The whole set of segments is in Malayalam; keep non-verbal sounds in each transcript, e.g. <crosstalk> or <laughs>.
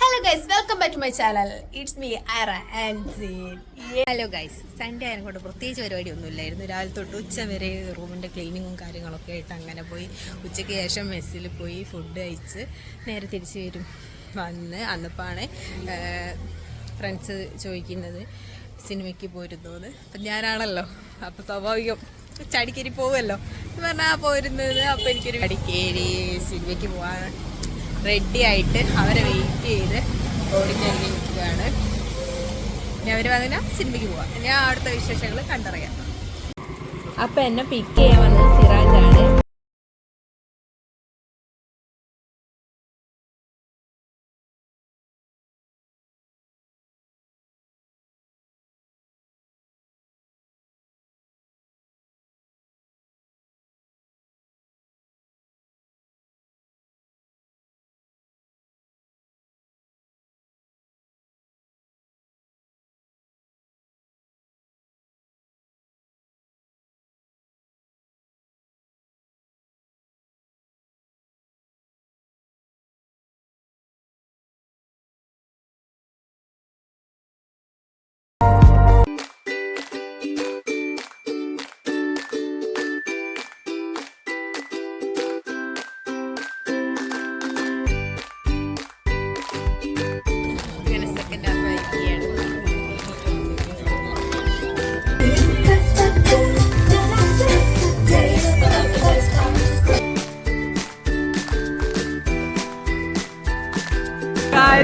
Hello guys welcome back to my channel it's me Ara and hello guys Sunday ആയതുകൊണ്ട് പ്രത്യേകിച്ച് പരിപാടി ഒന്നുമില്ലായിരുന്നു രാവിലെ തൊട്ട് ഉച്ച വരെ റൂമിന്റെ ക്ലീനിങ്ങും കാര്യങ്ങളൊക്കെ ആയിട്ട് അങ്ങനെ പോയി. ഉച്ചയ്ക്ക് ശേഷം മെസ്സിൽ പോയി ഫുഡ് കഴിച്ച് നേരെ തിരിച്ചു വരും. വന്ന് അന്നപ്പാണ് ഫ്രണ്ട്സ് ചോദിക്കുന്നത് സിനിമയ്ക്ക് പോരുന്നോന്ന് അപ്പം ഞാനാണല്ലോ. അപ്പോൾ സ്വാഭാവികം ചടിക്കേരി പോവുമല്ലോ. എന്ന് പറഞ്ഞാൽ പോരുന്നത്. അപ്പോൾ എനിക്കൊരു ചടിക്കേരി സിനിമയ്ക്ക് പോകാൻ റെഡി ആയിട്ട് അവരെ വെയിറ്റ് ചെയ്ത് ഓടിഞ്ഞിറങ്ങി നിൽക്കുകയാണ്. ഇനി അവർ വന്നില്ല സിനിമയ്ക്ക് പോവാം. ഞാൻ അടുത്ത വിശേഷങ്ങൾ കണ്ടറിയാം. അപ്പൊ എന്നെ പിക്ക് ചെയ്യാൻ വന്നത് സിറാജാണ്.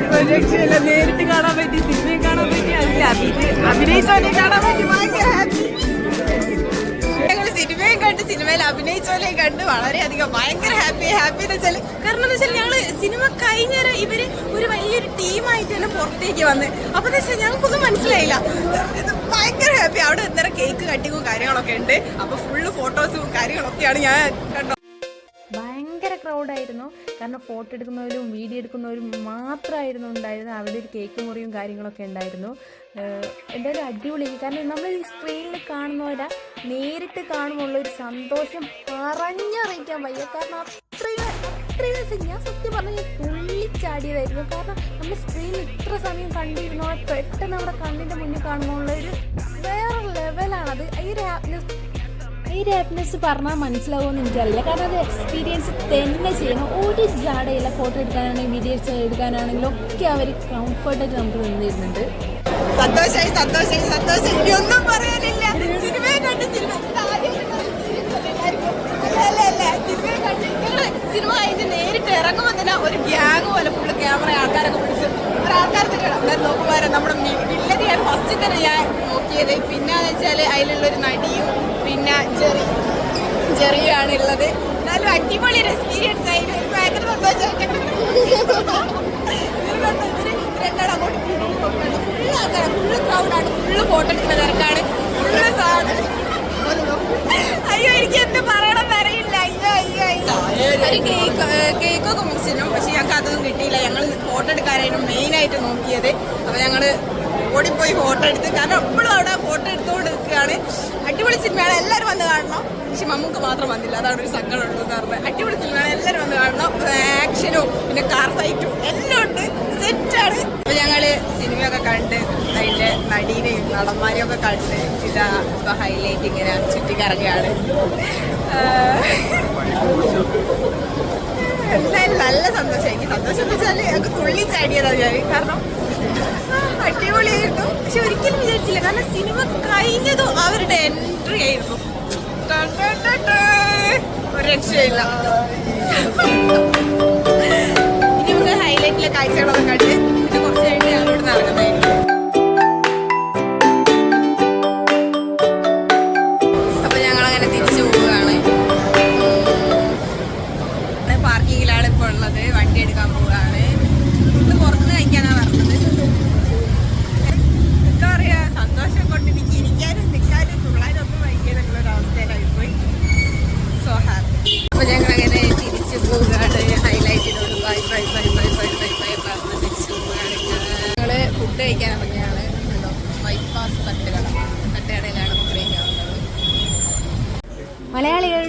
രക്ഷയില്ല നേരിട്ട് കാണാൻ പറ്റി സിനിമയെ കാണാൻ പറ്റി. അഭിനയിച്ചവനെ കാണാൻ പറ്റി. ഭയങ്കര ഹാപ്പി ഞങ്ങൾ സിനിമയും കണ്ട് സിനിമയിൽ അഭിനയിച്ചവരെയും കണ്ട് വളരെയധികം ഭയങ്കര ഹാപ്പി ഹാപ്പി എന്ന് വെച്ചാൽ കാരണം എന്ന് വെച്ചാൽ ഞങ്ങൾ സിനിമ കഴിഞ്ഞാൽ ഇവർ ഒരു വലിയൊരു ടീമായിട്ട് തന്നെ പുറത്തേക്ക് വന്ന്. അപ്പൊ എന്ന് വെച്ചാൽ ഞങ്ങൾക്കൊന്നും മനസ്സിലായില്ല. ഭയങ്കര ഹാപ്പി അവിടെ എന്തേരം കേക്ക് കട്ടിങ്ങും കാര്യങ്ങളൊക്കെ ഉണ്ട്. അപ്പൊ ഫുള്ള് ഫോട്ടോസും കാര്യങ്ങളൊക്കെയാണ് ഞാൻ ക്രൗഡായിരുന്നു കാരണം ഫോട്ടോ എടുക്കുന്നവരും വീഡിയോ എടുക്കുന്നവരും മാത്രമായിരുന്നു ഉണ്ടായിരുന്നത്. അവിടെ ഒരു കേക്ക് മുറിയും കാര്യങ്ങളൊക്കെ ഉണ്ടായിരുന്നു. എന്റെ എന്തായാലും അടിപൊളി. കാരണം നമ്മൾ ഈ സ്ക്രീനിൽ കാണുന്നവരെ നേരിട്ട് കാണുമ്പോൾ ഒരു സന്തോഷം പറഞ്ഞറിയിക്കാൻ വയ്യ. കാരണം അത്രയും അത്രയും ദിവസം ഞാൻ സത്യം പറഞ്ഞാൽ തുള്ളിച്ചാടിയതായിരുന്നു കാരണം നമ്മൾ സ്ക്രീനിൽ ഇത്ര സമയം കണ്ടിരുന്നോ പെട്ടെന്ന് നമ്മുടെ കണ്ണിന്റെ മുന്നിൽ കാണുമ്പോൾ ഒരു വേറെ ലെവലാണ് അത് ഈ ഒരു ഈ ഒരു ഹാപ്പിനെസ് പറഞ്ഞാൽ മനസ്സിലാവുമെന്ന് എനിക്കറിയില്ല. കാരണം അത് എക്സ്പീരിയൻസ് തന്നെ ചെയ്യണം. ഒരു ജാടയില്ല ഫോട്ടോ എടുക്കാനാണെങ്കിൽ വീഡിയോസ് എടുക്കാനാണെങ്കിലും ഒക്കെ അവർ കംഫർട്ടായിട്ട് നമുക്ക് നിന്നിരുന്നുണ്ട്. സന്തോഷമായി സന്തോഷമായി സന്തോഷം. ഇനി ഒന്നും പറയാനില്ല. സിനിമയെ കണ്ട് സിനിമ. സിനിമ കഴിഞ്ഞ് നേരിട്ട് ഇറങ്ങുമ്പോൾ തന്നെ ഒരു ഗ്യാങ് പോലെ ഫുള്ള് ക്യാമറ ആൾക്കാരൊക്കെ പിടിച്ച് ഒരാൾക്കാർക്ക് നോക്കുമാരെ നമ്മുടെ വില്ലനെയാണ് ഫസ്റ്റ് തന്നെ ഞാൻ നോക്കിയത്. പിന്നെ വെച്ചാൽ അതിലുള്ളൊരു നടിയും പിന്നെ ചെറി ചെറിയാണ് ഉള്ളത്. എന്നാലും അടിപൊളി ഒരു എക്സ്പീരിയൻസ് ആയിരുന്നു ഭയങ്കര സന്തോഷമായിട്ടുണ്ട്. ഫുള്ള് ക്രൗഡാണ് ഫുള്ള് ഫോട്ടോ എടുക്കുന്ന ഫുള്ള് സാധനം. അയ്യോ എനിക്ക് എന്ത് പറയണം വരയില്ല അയ്യോ അയ്യോ അയ്യോ. ഒരു കേക്ക് കേക്കൊക്കെ മുറിച്ചിരുന്നു. പക്ഷെ ഞങ്ങൾക്ക് അതൊന്നും കിട്ടിയില്ല. ഞങ്ങൾ ഫോട്ടോ എടുക്കാനായിരുന്നു മെയിനായിട്ട് നോക്കിയത്. അപ്പോൾ ഞങ്ങൾ ഓടിപ്പോയി ഫോട്ടോ എടുത്ത്. കാരണം എപ്പോഴും അവിടെ ഫോട്ടോ എടുത്തുകൊണ്ട് നിൽക്കുകയാണ് അടിപൊളി സിനിമയാണ് എല്ലാവരും വന്ന് കാണണം. പക്ഷെ മമ്മൂക്ക് മാത്രം വന്നില്ല. അതാണ് ഒരു സങ്കടം ഉള്ളതെന്ന് പറഞ്ഞത് അടിപൊളി സിനിമയാണ് എല്ലാവരും വന്ന് കാണണം. ആക്ഷനും പിന്നെ കാർ ഫൈറ്റും എല്ലാം ഉണ്ട്. സെറ്റാണ് അപ്പോൾ ഞങ്ങൾ സിനിമയൊക്കെ കണ്ട് അതിന്റെ നടീനെയും നടന്മാരെയും ഒക്കെ കണ്ട് ഇതാ ഇപ്പോൾ ഹൈലൈറ്റ് ഇങ്ങനെ ചുറ്റിക്കറങ്ങുകയാണ്. നല്ല സന്തോഷം. എനിക്ക് സന്തോഷം എന്ന് വെച്ചാൽ ഞങ്ങൾക്ക് തുള്ളി ചാടിയതാണ് ഞാൻ. കാരണം അടിപൊളിയായിരുന്നു. പക്ഷെ ഒരിക്കലും വിചാരിച്ചില്ല. കാരണം സിനിമ കഴിഞ്ഞതും അവരുടെ എൻട്രി ആയിരുന്നു. ഒരു രക്ഷയില്ല ഇനി നമുക്ക് ഹൈലൈറ്റിലെ കാഴ്ചകളൊക്കെ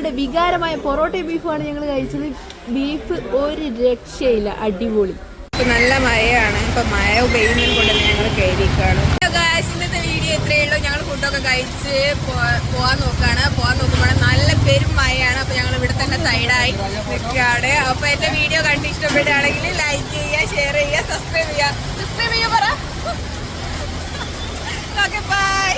നല്ല വികാരമായ പൊറോട്ടയും ബീഫുമാണ് ഞങ്ങൾ കഴിച്ചത്. ബീഫ് ഒരു രക്ഷയില്ല. അടിപൊളി. നല്ല മഴയാണ്. ഇപ്പൊ മഴ പെയ്യുന്നതിന് കൊണ്ട് ഞങ്ങൾ കയറിയിരിക്കുകയാണ്. ഇന്നത്തെ വീഡിയോ ഇത്രയേ ഉള്ളൂ. ഞങ്ങൾ ഫുഡൊക്കെ കഴിച്ച് പോവാൻ നോക്കുകയാണ് പോവാൻ നോക്കുമ്പോൾ നല്ല പെരും മഴയാണ്. അപ്പൊ ഞങ്ങൾ ഇവിടെ തന്നെ സൈഡായി നിൽക്കുകയാണ്. അപ്പൊ എന്റെ വീഡിയോ കണ്ട് ഇഷ്ടപ്പെടുകയാണെങ്കിൽ ലൈക്ക് ചെയ്യുക ഷെയർ ചെയ്യുക സബ്സ്ക്രൈബ് ചെയ്യുക. സബ്സ്ക്രൈബ് ചെയ്യാ പറ. <laughs> Okay bye